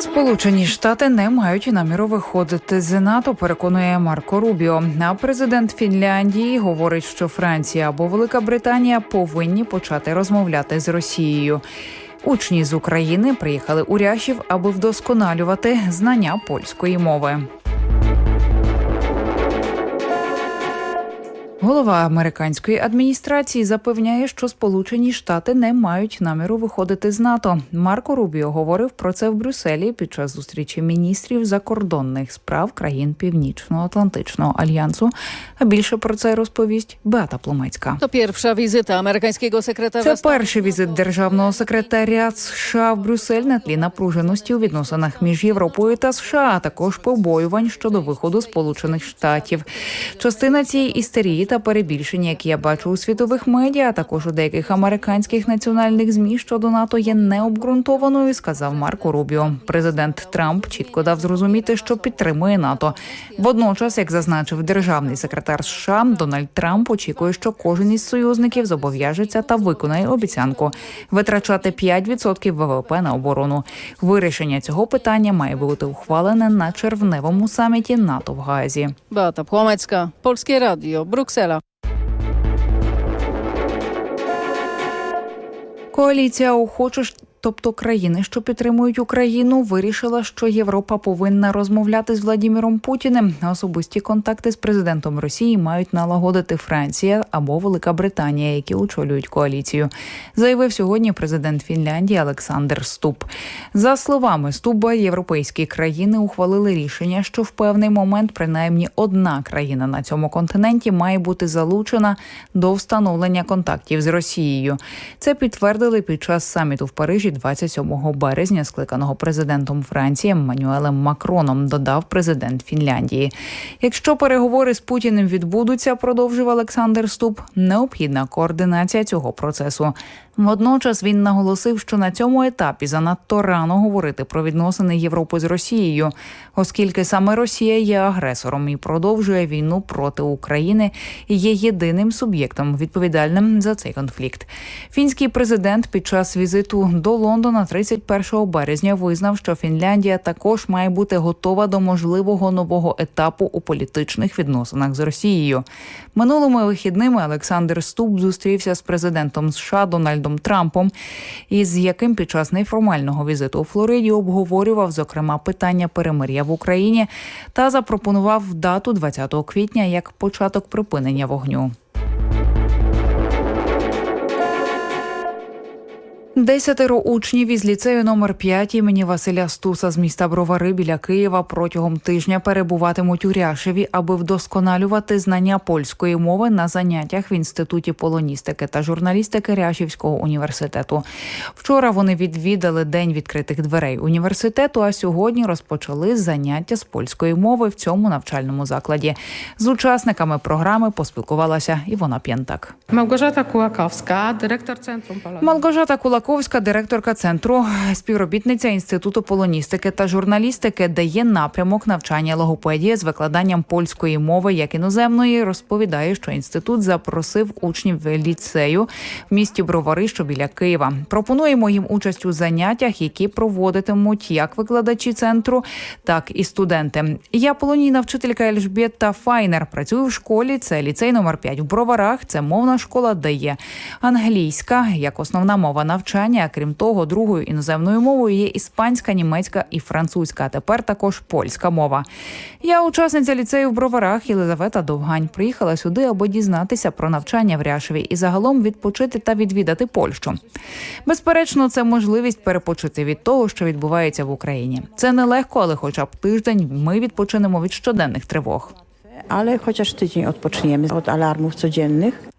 Сполучені Штати не мають наміру виходити з НАТО. Переконує Марко Рубіо. А президент Фінляндії говорить, що Франція або Велика Британія повинні почати розмовляти з Росією. Учні з України приїхали у Рящів, аби вдосконалювати знання польської мови. Голова американської адміністрації запевняє, що Сполучені Штати не мають наміру виходити з НАТО. Марко Рубіо говорив про це в Брюсселі під час зустрічі міністрів закордонних справ країн Північно-Атлантичного альянсу. А більше про це розповість Беата Пломецька. To pierwsza wizyta amerykańskiego sekretarza Це перший візит державного секретаря США в Брюссель на тлі напруженості у відносинах між Європою та США, а також побоювань щодо виходу Сполучених Штатів. Частина цієї істерії та перебільшення, які я бачу у світових медіа, а також у деяких американських національних змі щодо НАТО, є необґрунтованою, сказав Марко Рубіо. Президент Трамп чітко дав зрозуміти, що підтримує НАТО. Водночас, як зазначив державний секретар США, Дональд Трамп очікує, що кожен із союзників зобов'яжеться та виконає обіцянку витрачати 5% ВВП на оборону. Вирішення цього питання має бути ухвалене на червневому саміті НАТО в Гаазі. Beata Płomecka, Polskie Radio, Bruksela. Коаліція охочих, тобто країни, що підтримують Україну, вирішила, що Європа повинна розмовляти з Владіміром Путіним. Особисті контакти з президентом Росії мають налагодити Франція або Велика Британія, які очолюють коаліцію. Заявив сьогодні президент Фінляндії Олександр Ступ. За словами Стуба, європейські країни ухвалили рішення, що в певний момент принаймні одна країна на цьому континенті має бути залучена до встановлення контактів з Росією. Це підтвердили під час саміту в Парижі 27 березня, скликаного президентом Франції Манюелем Макроном. Додав президент Фінляндії. Якщо переговори з Путіним відбудуться, продовжив Олександр Ступ, необхідна координація цього процесу. Водночас він наголосив, що на цьому етапі занадто рано говорити про відносини Європи з Росією, оскільки саме Росія є агресором і продовжує війну проти України і є єдиним суб'єктом відповідальним за цей конфлікт. Фінський президент під час візиту до Лондона 31 березня визнав, що Фінляндія також має бути готова до можливого нового етапу у політичних відносинах з Росією. Минулими вихідними Олександр Ступ зустрівся з президентом США Дональдом Трампом, із яким під час неформального візиту у Флориді обговорював зокрема питання перемир'я в Україні та запропонував дату 20 квітня як початок припинення вогню. Десятеро учнів із ліцею номер 5 імені Василя Стуса з міста Бровари біля Києва протягом тижня перебуватимуть у Ряшеві, аби вдосконалювати знання польської мови на заняттях в інституті полоністики та журналістики Ряшівського університету. Вчора вони відвідали день відкритих дверей університету. А сьогодні розпочали заняття з польської мови в цьому навчальному закладі. З учасниками програми поспілкувалася Івона П'єнтак. Kułakowska, dyrektor Centrum Polonii. Малгожата Кулаковська, директорка центру, співробітниця інституту полоністики та журналістики, дає напрямок навчання логопедії з викладанням польської мови як іноземної. Розповідає, що інститут запросив учнів ліцею в місті Бровари, що біля Києва. Пропонуємо їм участь у заняттях, які проводитимуть як викладачі центру, так і студенти. Я полонійна вчителька Ельжбєта Файнер. Працюю в школі. Це ліцей номер 5 в Броварах. Це мовна школа, де є англійська як основна мова навчання. А крім того, другою іноземною мовою є іспанська, німецька і французька. А тепер також польська мова. Я учасниця ліцею в Броварах Єлизавета Довгань. Приїхала сюди, аби дізнатися про навчання в Ряшеві і загалом відпочити та відвідати Польщу. Безперечно, це можливість перепочити від того, що відбувається в Україні. Це нелегко, але хоча б тиждень ми відпочинемо від щоденних тривог. ale chociaż tydzień odpoczniemy od alarmów codziennych.